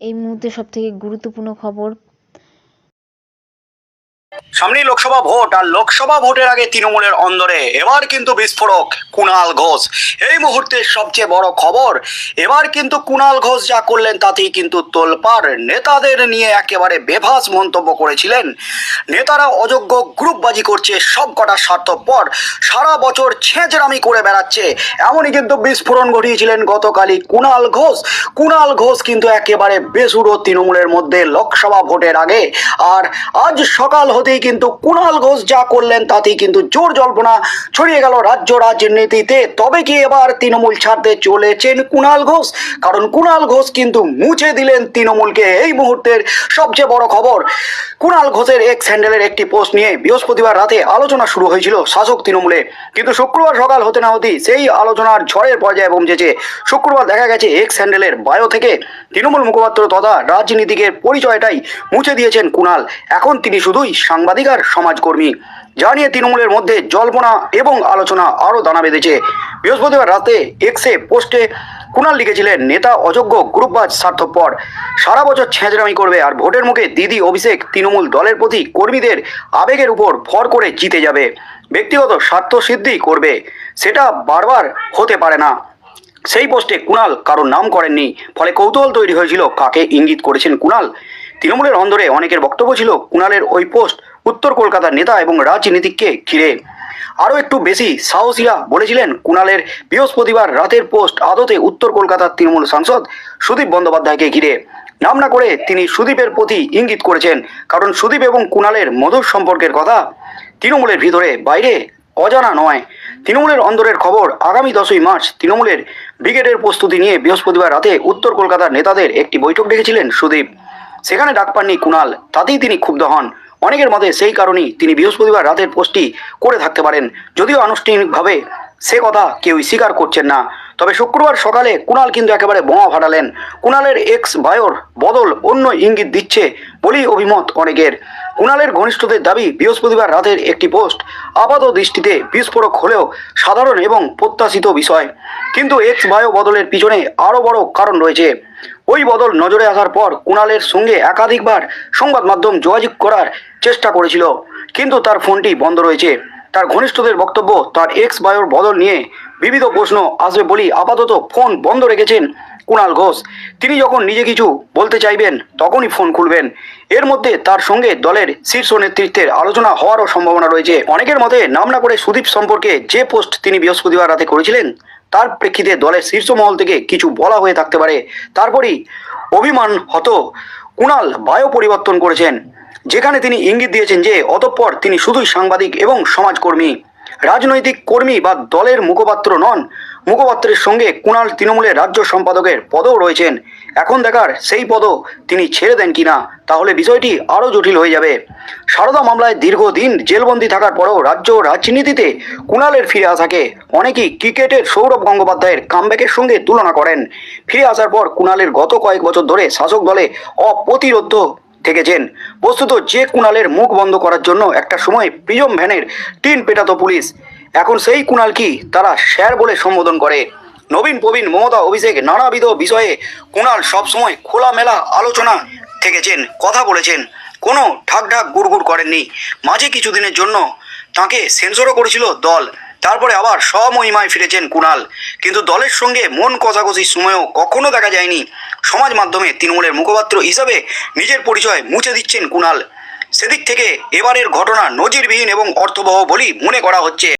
এই মুহূর্তে সবথেকে গুরুত্বপূর্ণ খবর সামনেই লোকসভা ভোট আর লোকসভা ভোটের আগে তৃণমূলের অন্দরে। এবার কিন্তু বিস্ফোরক কুণাল ঘোষ। এই মুহূর্তে সবচেয়ে বড় খবর, এবার কিন্তু কুণাল ঘোষ যা করলেন তাতেই কিন্তু তোলপাড়। নেতাদের নিয়ে একেবারে বেভাস মন্তব্য করেছিলেন। নেতারা অযোগ্য গ্রুপবাজি করছে সব কটা স্বার্থপর। সারা বছর ছেঁচড়ামি করে বেড়াচ্ছে। এমনই কিন্তু বিস্ফোরণ ঘটিয়েছিলেন গতকালই কুণাল ঘোষ। কুণাল ঘোষ কিন্তু একেবারে বেসুরো তৃণমূলের মধ্যে লোকসভা ভোটের আগে। আর আজ সকাল হতেই কিন্তু কুণাল ঘোষ যা করলেন তাতেই কিন্তু জোর জল্পনা ছড়িয়ে গেল রাজ্য রাজনীতিতে তবে কি এবার তৃণমূল ছাড়তে চলেছেন কুণাল ঘোষ? কারণ কুণাল ঘোষ কিন্তু মুছে দিলেন তৃণমূলকে এই মুহূর্তের সবচেয়ে বড় খবর। কুণাল ঘোষের এক্স হ্যান্ডেলের একটি পোস্ট নিয়ে বৃহস্পতিবার রাতে আলোচনা শুরু হয়েছিল শাসক তৃণমূলে। কিন্তু শুক্রবার সকাল হতে না হতেই সেই আলোচনার ঝড়ের পর্যায়ে পৌঁছেছে। শুক্রবার দেখা গেছে এক্স হ্যান্ডেলের বায়ো থেকে। তৃণমূল মুখপাত্র তথা রাজনীতিকের পরিচয়টাই মুছে দিয়েছেন কুণাল। এখন তিনি শুধুই সাংবাদিক। আর সমাজকর্মী। যা নিয়ে তৃণমূলের মধ্যে জল্পনা এবং আলোচনা আরও দানা বেঁধেছে। বৃহস্পতিবার রাতে এক্সে পোস্টে কুণাল লিখেছিলেন, নেতা অযোগ্য গ্রুপবাজ স্বার্থপর। সারা বছর ছেঁচড়ামি করবে আর ভোটের মুখে দিদি অভিষেক তৃণমূল দলের প্রতি কর্মীদের আবেগের উপর ভর করে জিতে যাবে। ব্যক্তিগত স্বার্থ সিদ্ধি করবে। সেটা বারবার হতে পারে না। সেই পোস্টে কুণাল কারোর নাম করেননি। ফলে কৌতূহল তৈরি হয়েছিল কাকে ইঙ্গিত করেছেন কুণাল। তৃণমূলের অন্দরে অনেকের বক্তব্য ছিল কুণালের ওই পোস্ট। উত্তর কলকাতার নেতা এবং রাজনীতিককে ঘিরে। আরও একটু বেশি সাহসীরা বলেছিলেন, কুণালের বৃহস্পতিবার রাতের পোস্ট আদতে উত্তর কলকাতার তৃণমূল সাংসদ সুদীপ বন্দ্যোপাধ্যায়কে ঘিরে। নাম না করে তিনি সুদীপের প্রতি ইঙ্গিত করেছেন, কারণ সুদীপ এবং কুণালের মধুর সম্পর্কের কথা তৃণমূলের ভিতরে, বাইরে অজানা নয়। তৃণমূলের অন্দরের খবর, আগামী দশই মার্চ তৃণমূলের ব্রিগেডের প্রস্তুতি নিয়ে বৃহস্পতিবার রাতে উত্তর কলকাতার নেতাদের একটি বৈঠক ডেকেছিলেন সুদীপ। সেখানে ডাক পাননি কুণাল, তাতেই তিনি ক্ষুব্ধ হন। অনেকের মতে সেই কারণেই তিনি বৃহস্পতিবার রাতের পোস্টটি করে থাকতে পারেন। যদিও আনুষ্ঠানিকভাবে সে কথা কেউই স্বীকার করছেন না। তবে শুক্রবার সকালে কুণাল কিন্তু একেবারে বোমা ফাটালেন। কুণালের এক্স বায়োর বদল অন্য ইঙ্গিত দিচ্ছে বলেই অভিমত অনেকের। কুণালের ঘনিষ্ঠদের দাবি বৃহস্পতিবার রাতের একটি পোস্ট আপাত দৃষ্টিতে বিস্ফোরক হলেও সাধারণ এবং প্রত্যাশিত বিষয়। কিন্তু এক্স বায়ো বদলের পিছনে আরও বড় কারণ রয়েছে। ওই বদল নজরে আসার পর কুণালের সঙ্গে একাধিকবার সংবাদ মাধ্যম যোগাযোগ করার চেষ্টা করেছিল, কিন্তু তার ফোনটি বন্ধ রয়েছে। তার ঘনিষ্ঠদের বক্তব্য, তার এক্স বায়োর বদল নিয়ে বিবিধ প্রশ্ন আসবে বলেই আপাতত ফোন বন্ধ রেখেছেন কুণাল ঘোষ, তিনি যখন নিজে কিছু বলতে চাইবেন, তখনই ফোন খুলবেন। এর মধ্যে তার সঙ্গে দলের শীর্ষ নেতৃত্বের আলোচনা হওয়ারও সম্ভাবনা রয়েছে। অনেকের মতে, নাম না করে সুদীপ সম্পর্কে যে পোস্ট তিনি বৃহস্পতিবার রাতে করেছিলেন, তার প্রেক্ষিতে দলের শীর্ষ মহল থেকে কিছু বলা হয়ে থাকতে পারে। তারপরই অভিমান হতো কুণাল বায়ু পরিবর্তন করেছেন, যেখানে তিনি ইঙ্গিত দিয়েছেন যে, অতঃপর তিনি শুধুই সাংবাদিক এবং সমাজকর্মী। রাজনৈতিক কর্মী বা দলের মুখপাত্র নন মুখপাত্রের সঙ্গে কুণাল তৃণমূলের রাজ্য সম্পাদকের পদও রয়েছেন। এখন দেখার সেই পদও তিনি ছেড়ে দেন কিনা, তাহলে বিষয়টি আরও জটিল হয়ে যাবে। সারদা মামলায় দীর্ঘদিন জেলবন্দি থাকার পরেও রাজ্য রাজনীতিতে কুণালের ফিরে আসাকে অনেকেই ক্রিকেটের সৌরভ গঙ্গোপাধ্যায়ের কামব্যাকের সঙ্গে তুলনা করেন। ফিরে আসার পর কুণালের গত কয়েক বছর ধরে শাসক দলে অপ্রতিরোধ থেকেছেন। বস্তুত যে কুণালের মুখ বন্ধ করার জন্য একটা সময় প্রিজম ভ্যানের টিন পেটাতো পুলিশ। এখন সেই কুণাল কি? তারা স্যার বলে সম্বোধন করে। নবীন, প্রবীণ, মমতা, অভিষেক নানাবিধ বিষয়ে কুণাল সবসময় খোলামেলা আলোচনা থেকেছেন, কথা বলেছেন। কোনো ঢাক ঢাক গুড়গুড় করেননি। মাঝে কিছুদিনের জন্য তাকে সেন্সরও করেছিল দল। তারপরে আবার স্বমহিমায় ফিরেছেন কুণাল। কিন্তু দলের সঙ্গে মন কষাকষির সময়ও কখনো দেখা যায়নি। সমাজ মাধ্যমে তৃণমূলের মুখপাত্র হিসাবে নিজের পরিচয় মুছে দিচ্ছেন কুণাল। সেদিক থেকে এবারের ঘটনা নজিরবিহীন এবং অর্থবহ বলেই মনে করা হচ্ছে।